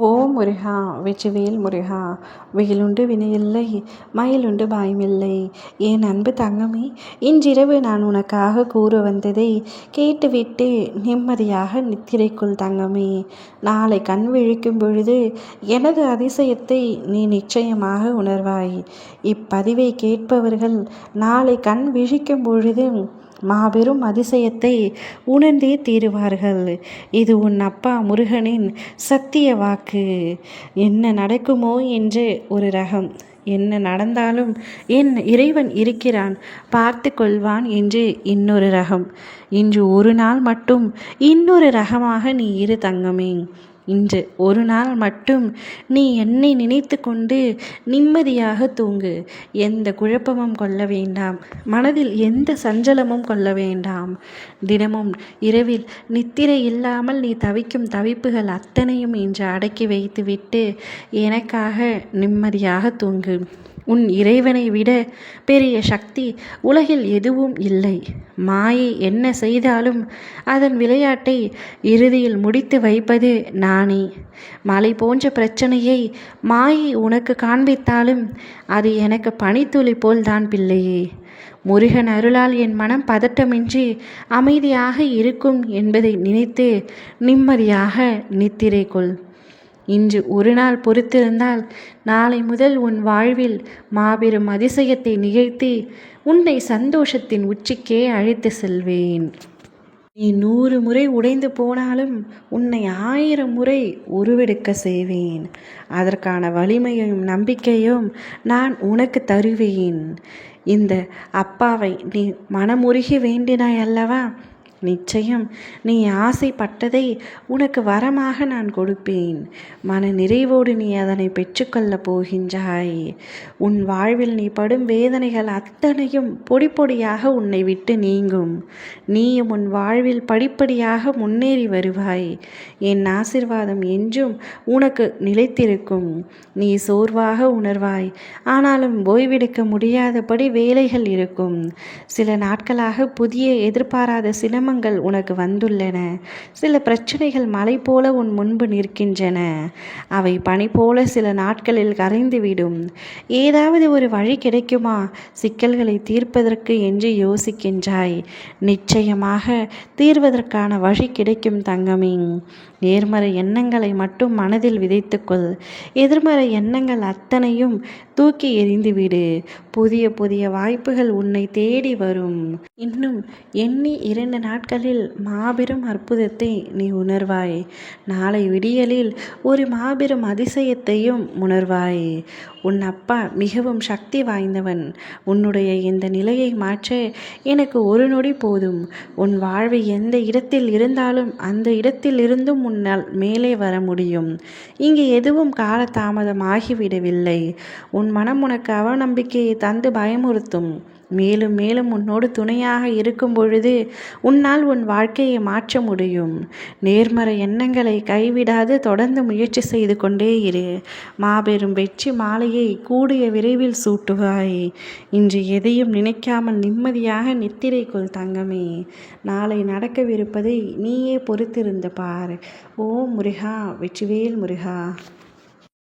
ou ஓ முருகா வெற்றிவேல் முருகா. வெயிலுண்டு வினையில்லை மயிலுண்டு பாயமில்லை. என் அன்பு தங்கமே இன்றிரவு நான் உனக்காக கூற வந்ததை கேட்டுவிட்டு நிம்மதியாக நித்திரைக்குள் தங்கமே. நாளை கண் விழிக்கும் பொழுது எனது அதிசயத்தை நீ நிச்சயமாக உணர்வாய். இப்பதிவை கேட்பவர்கள் நாளை கண் விழிக்கும் பொழுது மாபெரும் அதிசயத்தை உணர்ந்தே தீருவார்கள். இது உன் அப்பா முருகனின் சத்திய வாக்கு. என்ன நடக்குமோ என்று ஒரு ரகம். என்ன நடந்தாலும் என் இறைவன் இருக்கிறான் பார்த்து கொள்வான் என்று இன்னொரு ரகம். இன்று ஒரு நாள் மட்டும் இன்னொரு ரகமாக நீ இரு தங்கமே. இன்று ஒரு நாள் மட்டும் நீ என்னை நினைத்து கொண்டு நிம்மதியாக தூங்கு. எந்த குழப்பமும் கொள்ள வேண்டாம். மனதில் எந்த சஞ்சலமும் கொள்ள வேண்டாம். தினமும் இரவில் நித்திரை இல்லாமல் நீ தவிக்கும் தவிப்புகள் அத்தனையும் இன்று அடக்கி வைத்துவிட்டு எனக்காக நிம்மதியாக தூங்கு. உன் இறைவனை விட பெரிய சக்தி உலகில் எதுவும் இல்லை. மாயை என்ன செய்தாலும் அதன் விளையாட்டை இறுதியில் முடித்து வைப்பது நானே. மலை போன்ற பிரச்சனையை மாயை உனக்கு காண்பித்தாலும் அது எனக்கு பனித்துளி போல்தான் பிள்ளையே. முருகன் அருளால் என் மனம் பதட்டமின்றி அமைதியாக இருக்கும் என்பதை நினைத்து நிம்மதியாக நித்திரை கொள். இன்று ஒரு நாள் பொறுத்திருந்தால் நாளை முதல் உன் வாழ்வில் மாபெரும் அதிசயத்தை நிகழ்த்தி உன்னை சந்தோஷத்தின் உச்சிக்கே அழைத்து செல்வேன். நீ நூறு முறை உடைந்து போனாலும் உன்னை ஆயிரம் முறை உருவெடுக்க செய்வேன். அதற்கான வலிமையும் நம்பிக்கையும் நான் உனக்கு தருவேன். இந்த அப்பாவை நீ மனமுருகி வேண்டினாய் அல்லவா? நிச்சயம். நீ ஆசைப்பட்டதை உனக்கு வரமாக நான் கொடுப்பேன். மன நிறைவோடு நீ அதனை பெற்றுக்கொள்ளப் போகின்றாய். உன் வாழ்வில் நீ படும் வேதனைகள் அத்தனையும் பொடி பொடியாக உன்னை விட்டு நீங்கும். நீயும் உன் வாழ்வில் படிப்படியாக முன்னேறி வருவாய். என் ஆசிர்வாதம் என்றும் உனக்கு நிலைத்திருக்கும். நீ சோர்வாக உணர்வாய். ஆனாலும் ஓய்வெடுக்க முடியாதபடி வேலைகள் இருக்கும். சில நாட்களாக புதிய எதிர்பாராத சினம சிரமங்கள் உனக்கு வந்துள்ளன. சில பிரச்சனைகள் மலை போல உன் முன்பு நிற்கின்றன. அவை பனி போல சில நாட்களில் கரைந்துவிடும். ஏதாவது ஒரு வழி கிடைக்குமா? சிக்கல்களை தீர்ப்பதற்கு என்று யோசிக்கின்றாய். நிச்சயமாக தீர்வதற்கான வழி கிடைக்கும் தங்கமே. நேர்மறை எண்ணங்களை மட்டும் மனதில் விதைத்துக்கொள். எதிர்மறை எண்ணங்கள் அத்தனையும் தூக்கி எறிந்துவிடு. புதிய புதிய வாய்ப்புகள் உன்னை தேடி வரும். இன்னும் எண்ணி இரண்டு நாட்களில் மாபெரும் அற்புதத்தை நீ உணர்வாய். நாளை விடியலில் ஒரு மாபெரும் அதிசயத்தையும் உணர்வாய். உன் அப்பா மிகவும் சக்தி வாய்ந்தவன். உன்னுடைய இந்த நிலையை மாற்ற எனக்கு ஒரு நொடி போதும். உன் வாழ்வு எந்த இடத்தில் இருந்தாலும் அந்த இடத்தில் இருந்தும் உன்னால் மேலே வர முடியும். இங்கு எதுவும் காலதாமதம் ஆகிவிடவில்லை. உன் மனம் உனக்கு அவநம்பிக்கையை தந்து பயமுறுத்தும். மேலும் மேலும் உன்னோடு துணையாக இருக்கும் பொழுது உன்னால் உன் வாழ்க்கையை மாற்ற முடியும். நேர்மறை எண்ணங்களை கைவிடாது தொடர்ந்து முயற்சி செய்து கொண்டே இரு. மாபெரும் வெற்றி மாலையை கூடிய விரைவில் சூட்டுவாய். இன்று எதையும் நினைக்காமல் நிம்மதியாக நித்திரைக்குள் தங்கமே. நாளை நடக்கவிருப்பதை நீயே பொறுத்திருந்து பார். ஓ முருகா வெற்றிவேல் முருகா.